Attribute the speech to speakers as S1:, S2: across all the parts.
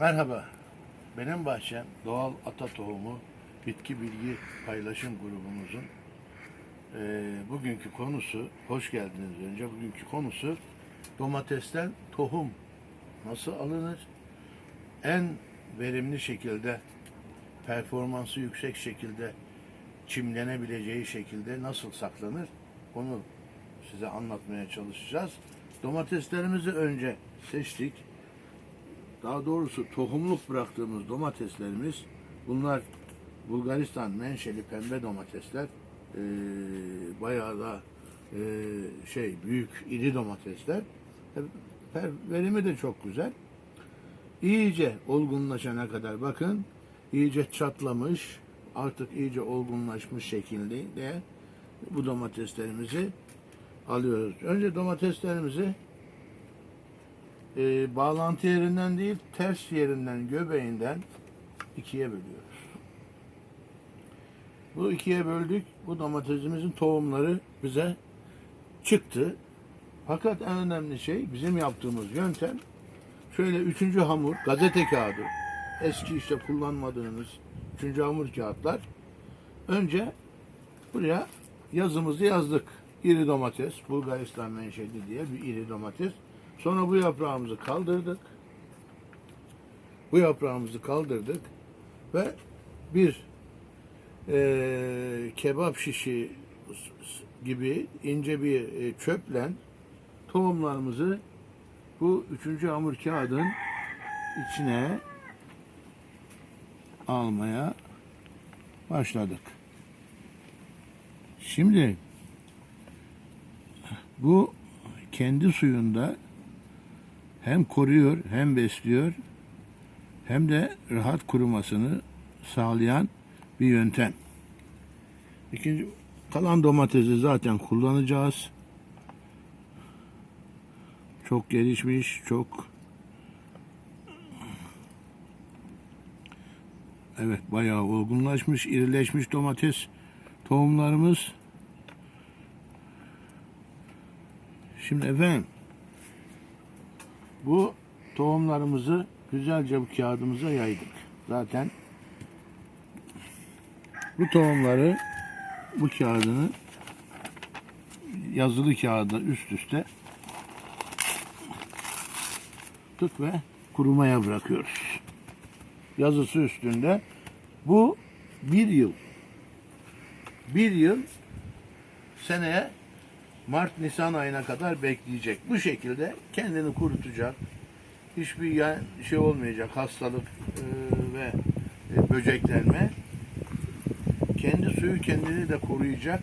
S1: Merhaba, benim bahçem doğal ata tohumu bitki bilgi paylaşım grubumuzun eee, bugünkü konusu, hoş geldiniz önce, bugünkü konusu domatesten tohum nasıl alınır? En verimli şekilde, performansı yüksek şekilde, çimlenebileceği şekilde nasıl saklanır? Onu size anlatmaya çalışacağız. Domateslerimizi önce seçtik. Daha doğrusu tohumluk bıraktığımız domateslerimiz bunlar Bulgaristan menşeli pembe domatesler. Ee, bayağı da ee, şey büyük iri domatesler. E, verimi de çok güzel. İyice olgunlaşana kadar bakın iyice çatlamış artık iyice olgunlaşmış şekilde de bu domateslerimizi alıyoruz. Önce domateslerimizi e, bağlantı yerinden değil ters yerinden göbeğinden ikiye bölüyoruz. Bu ikiye böldük. Bu domatesimizin tohumları bize çıktı. Fakat en önemli şey bizim yaptığımız yöntem şöyle üçüncü hamur gazete kağıdı eski işte kullanmadığımız üçüncü hamur kağıtlar önce buraya yazımızı yazdık. İri domates, Bulgaristan menşeli diye bir iri domates. Sonra bu yaprağımızı kaldırdık. Bu yaprağımızı kaldırdık ve bir eee, kebap şişi gibi ince bir e, çöple tohumlarımızı bu üçüncü hamur kağıdın içine almaya başladık. Şimdi bu kendi suyunda hem koruyor hem besliyor hem de rahat kurumasını sağlayan bir yöntem. İkinci kalan domatesi zaten kullanacağız. Çok gelişmiş, çok Evet, bayağı olgunlaşmış, irileşmiş domates tohumlarımız. Şimdi efendim bu tohumlarımızı güzelce bu kağıdımıza yaydık. Zaten bu tohumları bu kağıdını yazılı kağıda üst üste tuttuk ve kurumaya bırakıyoruz. Yazısı üstünde. Bu bir yıl. Bir yıl seneye Mart Nisan ayına kadar bekleyecek. Bu şekilde kendini kurutacak. Hiçbir şey olmayacak. Hastalık e, ve e, böceklenme. Kendi suyu kendini de koruyacak.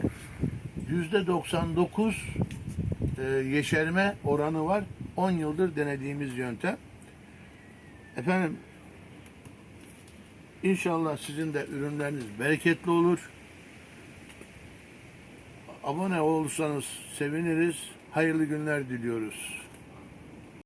S1: Yüzde 99 e, yeşerme oranı var. 10 yıldır denediğimiz yöntem. Efendim inşallah sizin de ürünleriniz bereketli olur. Abone olursanız seviniriz. Hayırlı günler diliyoruz.